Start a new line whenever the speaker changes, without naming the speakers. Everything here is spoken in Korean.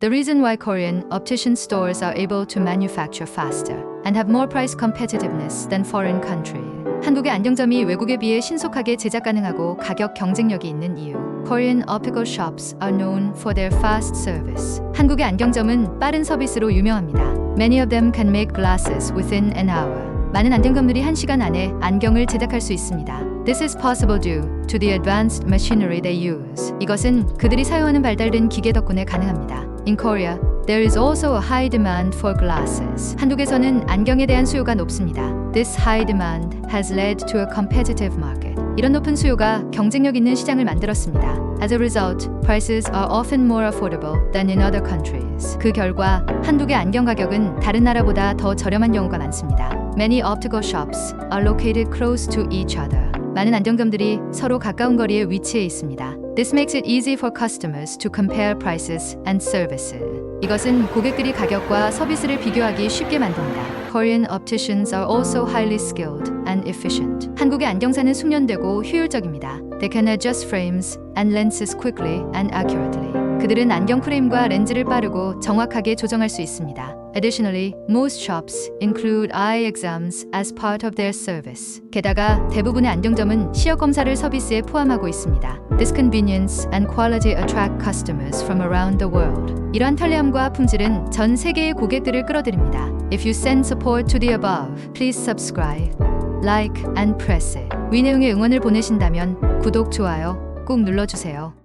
The reason why Korean optician stores are able to manufacture faster and have more price competitiveness than foreign countries. 한국의 안경점이 외국에 비해 신속하게 제작 가능하고 가격 경쟁력이 있는 이유. Korean optical shops are known for their fast service. 한국의 안경점은 빠른 서비스로 유명합니다. Many of them can make glasses within an hour. 많은 안경점들이 1시간 안에 안경을 제작할 수 있습니다. This is possible due to the advanced machinery they use. 이것은 그들이 사용하는 발달된 기계 덕분에 가능합니다. In Korea, there is also a high demand for glasses. 한국에서는 안경에 대한 수요가 높습니다. This high demand has led to a competitive market. 이런 높은 수요가 경쟁력 있는 시장을 만들었습니다. As a result, prices are often more affordable than in other countries. 그 결과 한국의 안경 가격은 다른 나라보다 더 저렴한 경우가 많습니다. Many optical shops are located close to each other. 많은 안경점들이 서로 가까운 거리에 위치해 있습니다. This makes it easy for customers to compare prices and services. 이것은 고객들이 가격과 서비스를 비교하기 쉽게 만듭니다. Korean opticians are also highly skilled and efficient. 한국의 안경사는 숙련되고 효율적입니다. They can adjust frames and lenses quickly and accurately. 그들은 안경 프레임과 렌즈를 빠르고 정확하게 조정할 수 있습니다. Additionally, most shops include eye exams as part of their service. 게다가 대부분의 안경점은 시력 검사를 서비스에 포함하고 있습니다. This convenience and quality attract customers from around the world. 이러한 편리함과 품질은 전 세계의 고객들을 끌어들입니다. If you send support to the above, please subscribe, like and press it. 위 내용의 응원을 보내신다면 구독, 좋아요 꼭 눌러주세요.